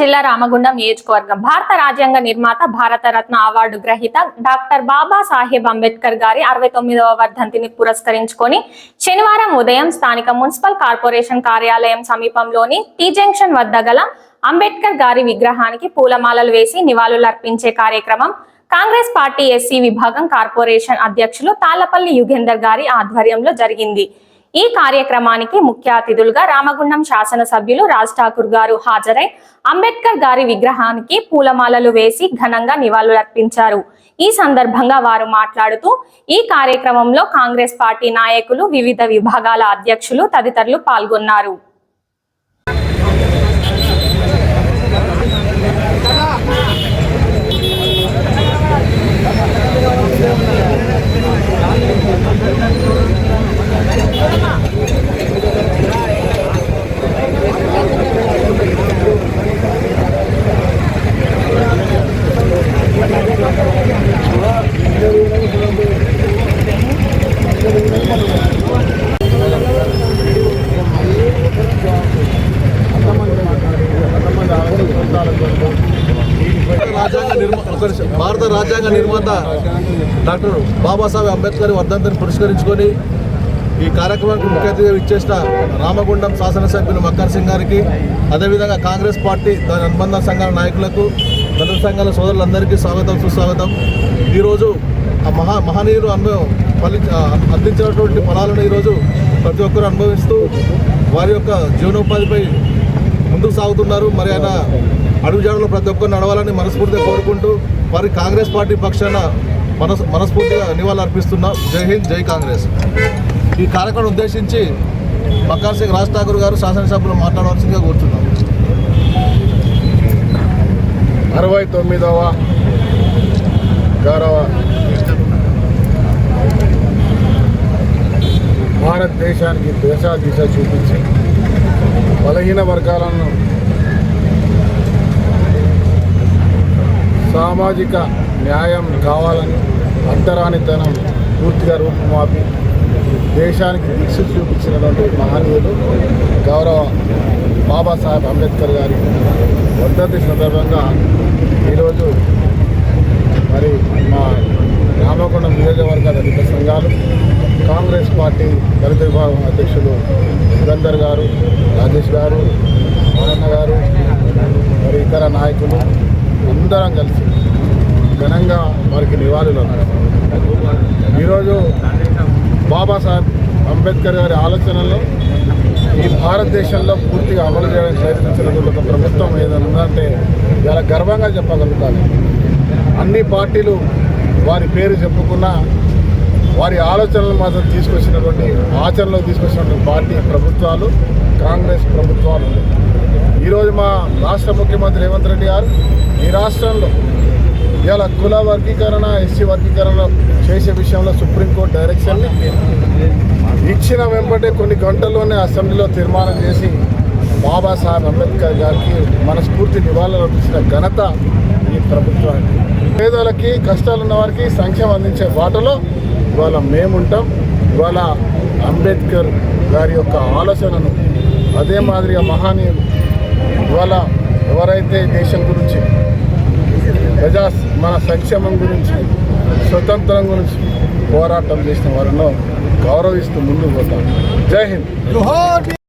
జిల్లా రామగుండం నియోజకవర్గం భారత రాజ్యాంగ నిర్మాత భారత రత్న అవార్డు గ్రహీత డాక్టర్ బాబా సాహెబ్ అంబేద్కర్ గారి అరవై తొమ్మిదవ వర్ధంతిని పురస్కరించుకొని శనివారం ఉదయం స్థానిక మున్సిపల్ కార్పొరేషన్ కార్యాలయం సమీపంలోని టీ జంక్షన్ వద్ద గల అంబేద్కర్ గారి విగ్రహానికి పూలమాలలు వేసి నివాళులర్పించే కార్యక్రమం కాంగ్రెస్ పార్టీ ఎస్సీ విభాగం కార్పొరేషన్ అధ్యక్షులు తాళ్ళపల్లి యుగేందర్ గారి ఆధ్వర్యంలో జరిగింది. ఈ కార్యక్రమానికి ముఖ్య అతిథులుగా రామగుండం శాసనసభ్యులు రాజ్ ఠాకూర్ గారు హాజరై అంబేద్కర్ గారి విగ్రహానికి పూలమాలలు వేసి ఘనంగా నివాళులర్పించారు. ఈ సందర్భంగా వారు మాట్లాడుతూ ఈ కార్యక్రమంలో కాంగ్రెస్ పార్టీ నాయకులు వివిధ విభాగాల అధ్యక్షులు తదితరులు పాల్గొన్నారు రాజ్యాంగ నిర్మా ఒక నిమిషం. భారత రాజ్యాంగ నిర్మాత డాక్టర్ బాబాసాహెబ్ అంబేద్కర్ వర్ధంతిని పురస్కరించుకొని ఈ కార్యక్రమానికి ముఖ్య అతిథిగా ఇచ్చేసిన రామగుండం శాసనసభ్యులు మక్కర్ సింగ్ గారికి అదేవిధంగా కాంగ్రెస్ పార్టీ దాని అనుబంధ సంఘాల నాయకులకు ప్రజల సంఘాల సోదరులందరికీ స్వాగతం సుస్వాగతం. ఈరోజు ఆ మహా మహనీయులు అనుభవం ఫలి అందించినటువంటి ఫలాలను ఈరోజు ప్రతి ఒక్కరు అనుభవిస్తూ వారి యొక్క జీవనోపాధిపై ముందుకు సాగుతున్నారు. మరి ఆయన అడుగుజాడలో ప్రతి ఒక్కరు నడవాలని మనస్ఫూర్తిగా కోరుకుంటూ వారి కాంగ్రెస్ పార్టీ పక్షాన మనస్ మనస్ఫూర్తిగా నివాళులు అర్పిస్తున్నాం. జై హింద్ జై కాంగ్రెస్. ఈ కార్యక్రమం ఉద్దేశించి మక్కార్ సింగ్ రాజ్ ఠాకూర్ గారు శాసనసభ్యులు మాట్లాడవలసిందిగా కోరుతున్నాం. అరవై తొమ్మిదవ గౌరవ భారతదేశానికి దేశ దిశ చూపించి బలహీన వర్గాలను సామాజిక న్యాయం కావాలని అంతరానితనం పూర్తిగా రూపుమాపి దేశానికి దిక్సు చూపించినటువంటి మహనీయులు గౌరవ బాబాసాహెబ్ అంబేద్కర్ గారి వర్ధంతి సందర్భంగా ఈరోజు మరి మా రామకొండ నియోజకవర్గ దళిత సంఘాలు కాంగ్రెస్ పార్టీ దళిత విభాగం అధ్యక్షులు యుగంధర్ గారు రాజేష్ గారు మోహన్న గారు మరి ఇతర నాయకులు అందరం కలిసి ఘనంగా వారికి నివాళులు అర్పిస్తున్నాం. ఈరోజు బాబాసాహెబ్ అంబేద్కర్ గారి ఆలోచనలో ఈ భారతదేశంలో పూర్తిగా అమలు చేయడానికి ప్రయత్నించినటువంటి ఒక ప్రభుత్వం ఏదైనా అంటే ఇలా గర్వంగా చెప్పగలుగుతాను అన్ని పార్టీలు వారి పేరు చెప్పుకున్నా వారి ఆలోచనలు మాత్రం తీసుకొచ్చినటువంటి ఆచరణలో తీసుకొచ్చినటువంటి పార్టీ ప్రభుత్వాలు కాంగ్రెస్ ప్రభుత్వాలు ఉన్నాయి. ఈరోజు మా రాష్ట్ర ముఖ్యమంత్రి రేవంత్ రెడ్డి గారు ఈ రాష్ట్రంలో ఇలా కుల వర్గీకరణ ఎస్సీ వర్గీకరణ చేసే విషయంలో సుప్రీంకోర్టు డైరెక్షన్ని ఇచ్చిన వెంబటే కొన్ని గంటల్లోనే అసెంబ్లీలో తీర్మానం చేసి బాబాసాహెబ్ అంబేద్కర్ గారికి మనస్ఫూర్తి నివాళులర్పించిన ఘనత ఈ ప్రభుత్వానికి పేదలకి కష్టాలున్న వారికి సంక్షేమం అందించే బాటలో ఇవాళ మేముంటాం. ఇవాళ అంబేద్కర్ గారి యొక్క ఆలోచనను అదే మాదిరిగా మహానీయులు ఇవాళ ఎవరైతే దేశం గురించి ప్రజా మన సంక్షేమం గురించి స్వతంత్రం గురించి పోరాటం చేసిన వారిలో గౌరవిస్తూ ముందుకు పోతాం. జై హింద్.